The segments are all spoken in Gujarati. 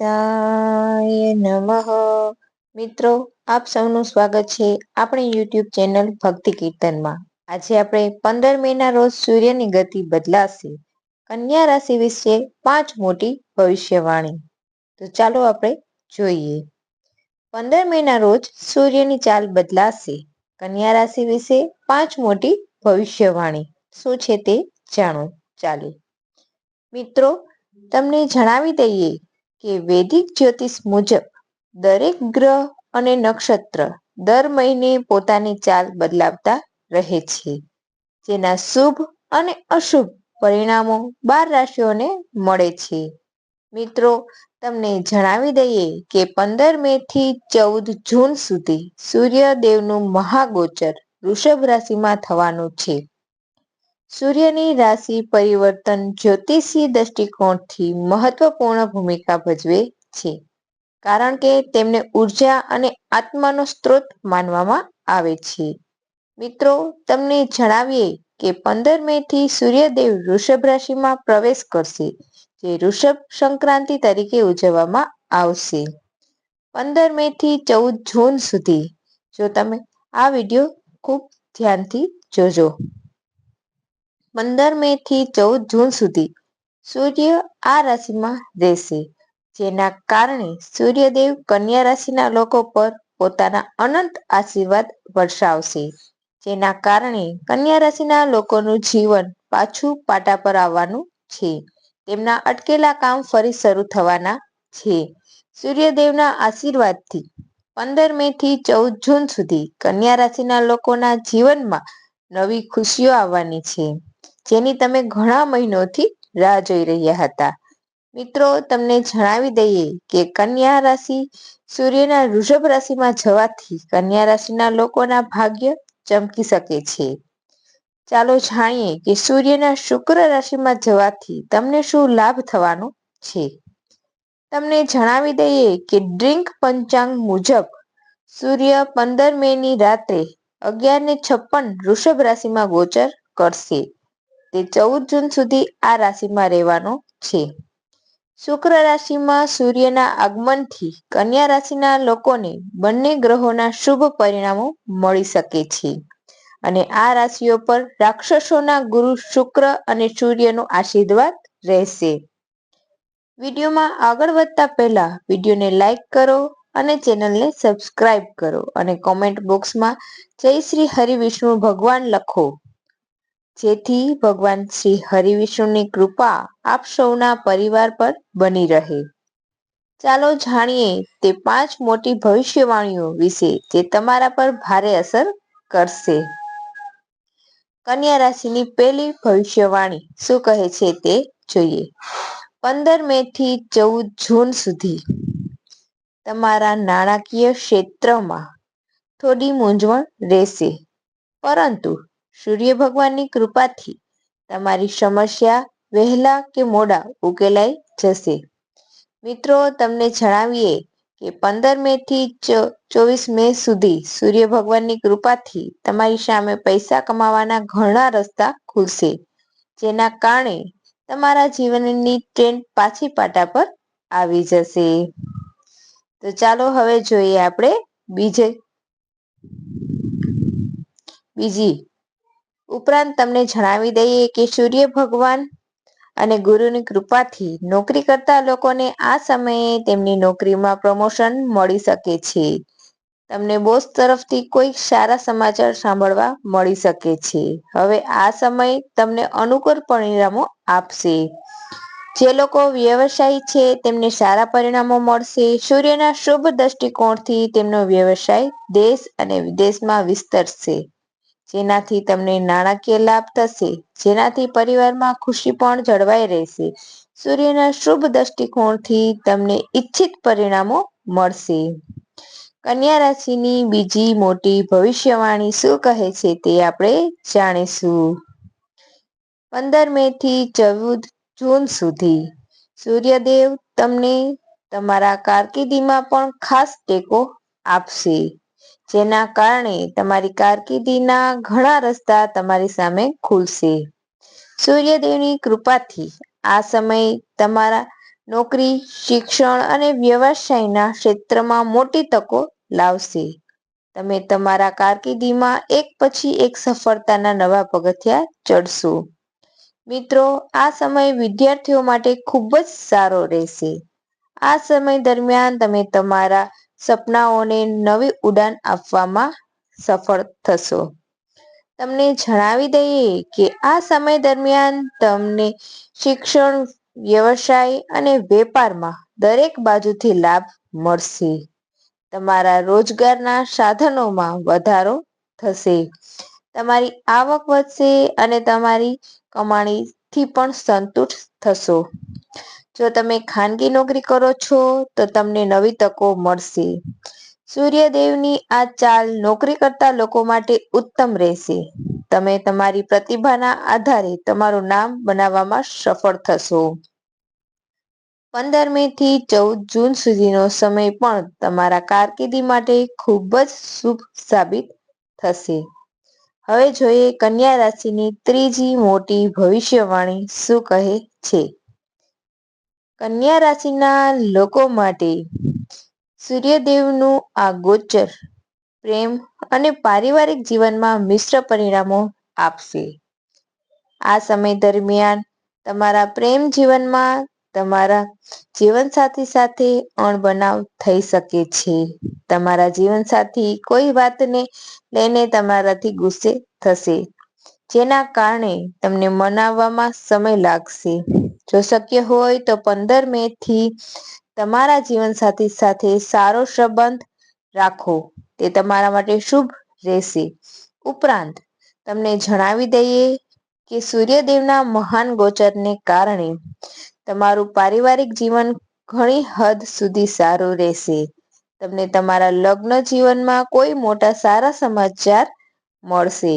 ગીતાય નમઃ. મિત્રો, આપ સૌનું સ્વાગત છે આપણી યુટ્યુબ ચેનલ ભક્તિ કીર્તનમાં. આજે આપણે પંદર મેના રોજ સૂર્યની ગતિ બદલાશે. કન્યા રાશિ વિશે પાંચ મોટી ભવિષ્યવાણી. તો ચાલો આપણે જોઈએ. પંદર મેના રોજ સૂર્યની ચાલ બદલાશે. કન્યા રાશિ વિશે પાંચ મોટી ભવિષ્યવાણી. શું છે તે જાણો. ચાલો. મિત્રો, તમને જણાવી દઈએ કે વૈદિક જ્યોતિષ મુજબ દરેક ગ્રહ અને નક્ષત્ર દર મહિને પોતાની ચાલ બદલાવતા રહે છે. જેના શુભ અને અશુભ પરિણામો બાર રાશિઓને મળે છે. મિત્રો, તમને જણાવી દઈએ કે પંદર મે થી ચૌદ જૂન સુધી સૂર્યદેવનું મહાગોચર વૃષભ રાશિમાં થવાનું છે. સૂર્યની રાશિ પરિવર્તન જ્યોતિષી દ્રષ્ટિકોણથી મહત્વપૂર્ણ ભૂમિકા ભજવે છે. કારણ કે તેમને ઊર્જા અને આત્માનો સ્ત્રોત માનવામાં આવે છે. મિત્રો, તમને જણાવીએ કે પંદર મે થી સૂર્યદેવ વૃષભ રાશિમાં પ્રવેશ કરશે, જે ઋષભ સંક્રાંતિ તરીકે ઉજવવામાં આવશે. પંદર મે થી ચૌદ જૂન સુધી જો તમે આ વીડિયો ખૂબ ધ્યાનથી જોજો. પંદર મે થી ચૌદ જૂન સુધી સૂર્ય આ રાશિમાં રહેશે, જેના કારણે સૂર્યદેવ કન્યા રાશિના લોકો પર પોતાના અનંત આશીર્વાદ વર્ષાવશે, જેના કારણે કન્યા રાશિના લોકોનું જીવન પાછું પાટા પર આવવાનું છે. તેમના અટકેલા કામ ફરી શરૂ થવાના છે. સૂર્યદેવના આશીર્વાદથી પંદર મે થી ચૌદ જૂન સુધી કન્યા રાશિના લોકોના જીવનમાં નવી ખુશીઓ આવવાની છે. જેની તમે ઘણા મહિનોથી રાહ જોઈ રહ્યા હતા. મિત્રો, તમને જણાવી દઈએ કે કન્યા રાશિ સૂર્યના વૃષભ રાશિમાં જવાથી કન્યા રાશિના લોકોના ભાગ્ય ચમકી શકે છે. ચાલો જાણીએ કે સૂર્યના શુક્ર રાશિમાં જવાથી તમને શું લાભ થવાનો છે? તમને જણાવી દઈએ કે ડ્રિંક પંચાંગ મુજબ સૂર્ય પંદર મે ની રાત્રે અગિયાર ને છપ્પન વૃષભ રાશિમાં ગોચર કરશે. તે ચૌદ જૂન સુધી આ રાશિમાં રહેવાનો છે. શુક્ર રાશિમાં સૂર્યના આગમનથી કન્યા રાશિના લોકોને બંને ગ્રહોના શુભ પરિણામો મળી શકે છે. અને આ રાશિઓ પર રાક્ષસોના ગુરુ શુક્ર અને સૂર્યનો આશીર્વાદ રહેશે. વિડીયોમાં આગળ વધતા પહેલા વિડીયોને લાઈક કરો અને ચેનલને સબસ્ક્રાઇબ કરો અને કોમેન્ટ બોક્સમાં જય શ્રી હરિવિષ્ણુ ભગવાન લખો. જેથી ભગવાન શ્રી હરિવિષ્ણુની કૃપા આપ સૌના પરિવાર પર બની રહે. ચાલો જાણીએ તે પાંચ મોટી ભવિષ્યવાણીઓ વિશે જે તમારા પર ભારે અસર કરશે. કન્યા રાશિની પહેલી ભવિષ્યવાણી શું કહે છે તે જોઈએ. પંદર મે થી ચૌદ જૂન સુધી તમારા નાણાકીય ક્ષેત્રમાં થોડી મૂંઝવણ રહેશે. પરંતુ સૂર્ય ભગવાનની કૃપાથી તમારી સમસ્યા, વહેલા કે મોડા ઉકેલાઈ જશે. મિત્રો, તમને જણાવીએ કે પંદર મે થી ચોવીસ મે સુધી સૂર્ય ભગવાનની કૃપાથી તમારી સામે પૈસા કમાવાના ઘણા રસ્તા ખુલશે, જેના કારણે તમારા જીવનની ટ્રેન પાછી પાટા પર આવી જશે. તો ચાલો હવે જોઈએ આપણે બીજે, બીજી ઉપરાંત તમને જણાવી દઈએ કે સૂર્ય ભગવાન અને ગુરુની કૃપાથી નોકરી કરતા લોકોને આ સમયે તેમની નોકરીમાં પ્રમોશન મળી શકે છે. તમને બોસ તરફથી કોઈ સારા સમાચાર સાંભળવા મળી શકે છે. હવે આ સમય તમને અનુકૂળ પરિણામો આપશે. જે લોકો વ્યવસાયી છે, તેમને સારા પરિણામો મળશે. સૂર્યના શુભ દ્રષ્ટિકોણથી તેમનો વ્યવસાય દેશ અને વિદેશમાં વિસ્તરશે. જેનાથી તમને નાણાકીય લાભ થશે, જેનાથી પરિવારમાં ખુશી પણ જળવાઈ રહેશે. સૂર્યના શુભ દ્રષ્ટિકોણથી તમને ઈચ્છિત પરિણામો મળશે. કન્યા રાશિની બીજી મોટી ભવિષ્યવાણી શું કહે છે તે આપણે જાણીશું. પંદર મે થી ચૌદ જૂન સુધી સૂર્યદેવ તમને તમારા કારકિર્દીમાં પણ ખાસ ટેકો આપશે. જેના કારણે તમારી કારકિર્દીના ઘણા રસ્તા તમારી સામે ખુલશે. સૂર્યદેવની કૃપાથી આ સમય તમારા નોકરી, શિક્ષણ અને વ્યવસાયના ક્ષેત્રમાં મોટી તકો લાવશે. તમે તમારા કારકિર્દીમાં એક પછી એક સફળતાના નવા પગથિયા ચડશો. મિત્રો, આ સમય વિદ્યાર્થીઓ માટે ખૂબ જ સારો રહેશે. આ સમય દરમિયાન તમે તમારા સપનાઓને નવી ઉડાન આપવામાં સફળ થશો. તમને જણાવી દઈએ કે આ સમય દરમિયાન તમને શિક્ષણ, વ્યવસાય અને વેપારમાં દરેક બાજુથી લાભ મળશે. તમારા રોજગારના સાધનોમાં વધારો થશે. તમારી આવક વધશે અને તમારી કમાણીથી પણ સંતુષ્ટ થશો. જો તમે ખાનગી નોકરી કરો છો, તો તમને નવી તકો મળશે. સૂર્યદેવની આ ચાલ નોકરી કરતા લોકો માટે ઉત્તમ રહેશે. તમે તમારી પ્રતિભાના આધારે તમારું નામ બનાવવામાં સફળ થશો. પંદર મે થી ચૌદ જૂન સુધીનો સમય પણ તમારા કારકિર્દી માટે ખૂબ જ શુભ સાબિત થશે. હવે જોઈએ કન્યા રાશિની ત્રીજી મોટી ભવિષ્યવાણી શું કહે છે? કન્યા રાશિના લોકો માટે સૂર્યદેવનું આ ગોચર પ્રેમ અને પારિવારિક જીવનમાં મિશ્ર પરિણામો આપશે. આ સમય દરમિયાન તમારા પ્રેમ જીવનમાં તમારા જીવનસાથી સાથે અણબનાવ થઈ શકે છે. તમારા જીવનસાથી કોઈ વાતને લઈને તમારાથી ગુસ્સે થશે, જેના કારણે તમને મનાવવામાં સમય લાગશે. જો શક્ય હોય તો પંદર મે થી તમારા જીવનસાથી સાથે સારો સંબંધ રાખો. તે તમારા માટે શુભ રહેશે. ઉપરાંત, તમને જણાવી દઈએ કે સૂર્યદેવના મહાન ગોચરને કારણે તમારું પારિવારિક જીવન ઘણી હદ સુધી સારું રહેશે. તમને તમારા લગ્ન જીવનમાં કોઈ મોટા સારા સમાચાર મળશે.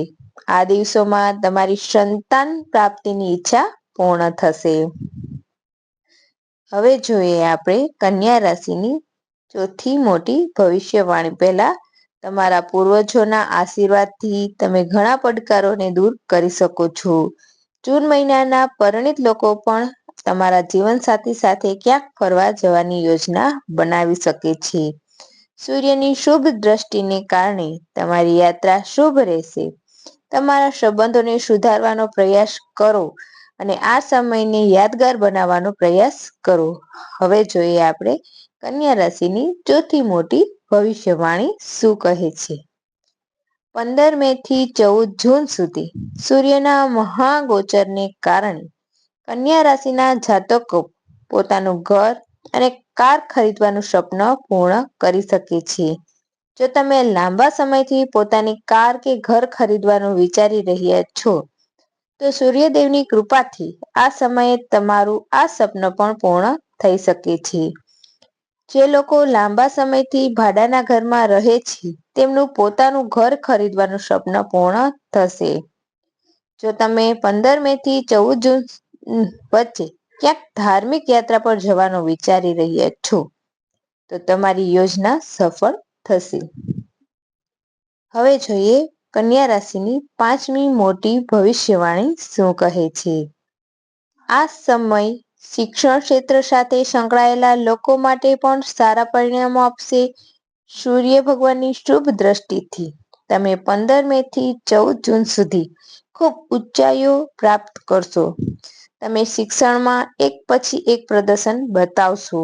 આ દિવસોમાં તમારી સંતાન પ્રાપ્તિની ઈચ્છા પૂર્ણ થશે. હવે જોઈએ આપણે કન્યા રાશિની ચોથી મોટી ભવિષ્યવાણી. પહેલા તમારા પૂર્વજોના આશીર્વાદથી તમે ઘણા પડકારોને દૂર કરી શકો છો. જૂન મહિનાના પરિણિત લોકો પણ તમારા જીવનસાથી સાથે ક્યાંક ફરવા જવાની યોજના બનાવી શકે છે. સૂર્યની શુભ દ્રષ્ટિને કારણે તમારી યાત્રા શુભ રહેશે. તમારા સંબંધોને સુધારવાનો પ્રયાસ કરો. અને આ સમયને યાદગાર બનાવવાનો પ્રયાસ કરો. હવે જોઈએ આપણે કન્યા રાશિની ચોથી મોટી ભવિષ્યવાણી શું કહે છે? પંદર મે થી ચૌદ જૂન સુધી સૂર્યના મહાગોચરને કારણે કન્યા રાશિના જાતકો પોતાનું ઘર અને કાર ખરીદવાનું સ્વપ્ન પૂર્ણ કરી શકે છે. જો તમે લાંબા સમયથી પોતાની કાર કે ઘર ખરીદવાનું વિચારી રહ્યા છો તો સૂર્યદેવની કૃપાથી આ સમયે તમારું આ સપનું પણ પૂર્ણ થઈ શકે છે. જે લોકો લાંબા સમયથી ભાડાના ઘરમાં રહે છે, તેમનું પોતાનું ઘર ખરીદવાનું સ્વપ્ન પૂર્ણ થશે. જો તમે પંદર મે થી ચૌદ જૂન વચ્ચે ક્યાંક ધાર્મિક યાત્રા પર જવાનું વિચારી રહ્યા છો, તો તમારી યોજના સફળ થશે. હવે જોઈએ કન્યા રાશિની પાંચમી મોટી ભવિષ્યવાણી શું કહે છે? આ સમય શિક્ષણ ક્ષેત્ર સાથે સંકળાયેલા લોકો માટે પણ સારા પરિણામો આપશે. સૂર્ય ભગવાનની શુભ દ્રષ્ટિથી તમે પંદર મે થી ચૌદ જૂન સુધી ખૂબ ઊંચાઈઓ પ્રાપ્ત કરશો. તમે શિક્ષણમાં એક પછી એક પ્રદર્શન બતાવશો.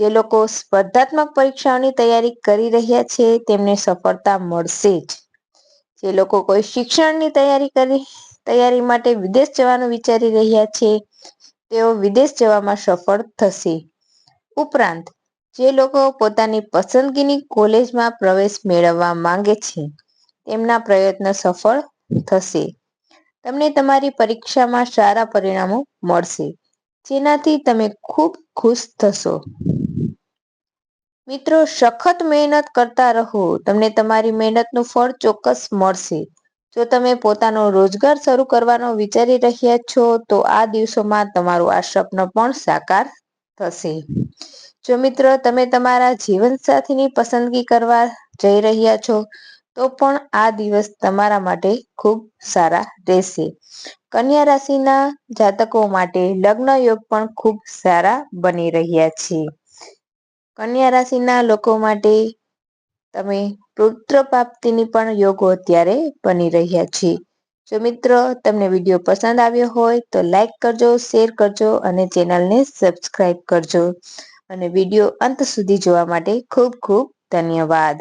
જે લોકો સ્પર્ધાત્મક પરીક્ષાઓની તૈયારી કરી રહ્યા છે તેમને સફળતા મળશે જ. જે લોકો કોઈ શિક્ષણની તૈયારી કરી, તૈયારી માટે વિદેશ જવાનું વિચારી રહ્યા છે, તેઓ વિદેશ જવામાં સફળ થશે. ઉપરાંત, જે લોકો પોતાની પસંદગીની કોલેજમાં પ્રવેશ મેળવવા માંગે છે, તેમના પ્રયત્ન સફળ થશે. તમને તમારી પરીક્ષામાં સારા પરિણામો મળશે. જેનાથી તમે ખૂબ ખુશ થશો. મિત્રો, સખત મહેનત કરતા રહો. તમને તમારી મહેનતનું ફળ ચોક્કસ મળશે. જો તમે પોતાનો રોજગાર શરૂ કરવાનો વિચારી રહ્યા છો, તો આ દિવસોમાં તમારું આ સ્વપ્ન પણ સાકાર થશે. જો મિત્રો, તમે તમારા જીવનસાથીની પસંદગી કરવા જઈ રહ્યા છો, તો પણ આ દિવસ તમારા માટે ખૂબ સારા રહેશે. કન્યા રાશિના જાતકો માટે લગ્ન યોગ પણ ખૂબ સારા બની રહ્યા છે. કન્યા રાશિના લોકો માટે તમે પુત્ર પ્રાપ્તિની પણ યોગો અત્યારે બની રહ્યા છે. જો મિત્રો તમને વીડિયો પસંદ આવ્યો હોય તો લાઈક કરજો, શેર કરજો અને ચેનલને સબસ્ક્રાઈબ કરજો. અને વીડિયો અંત સુધી જોવા માટે ખૂબ ખૂબ ધન્યવાદ.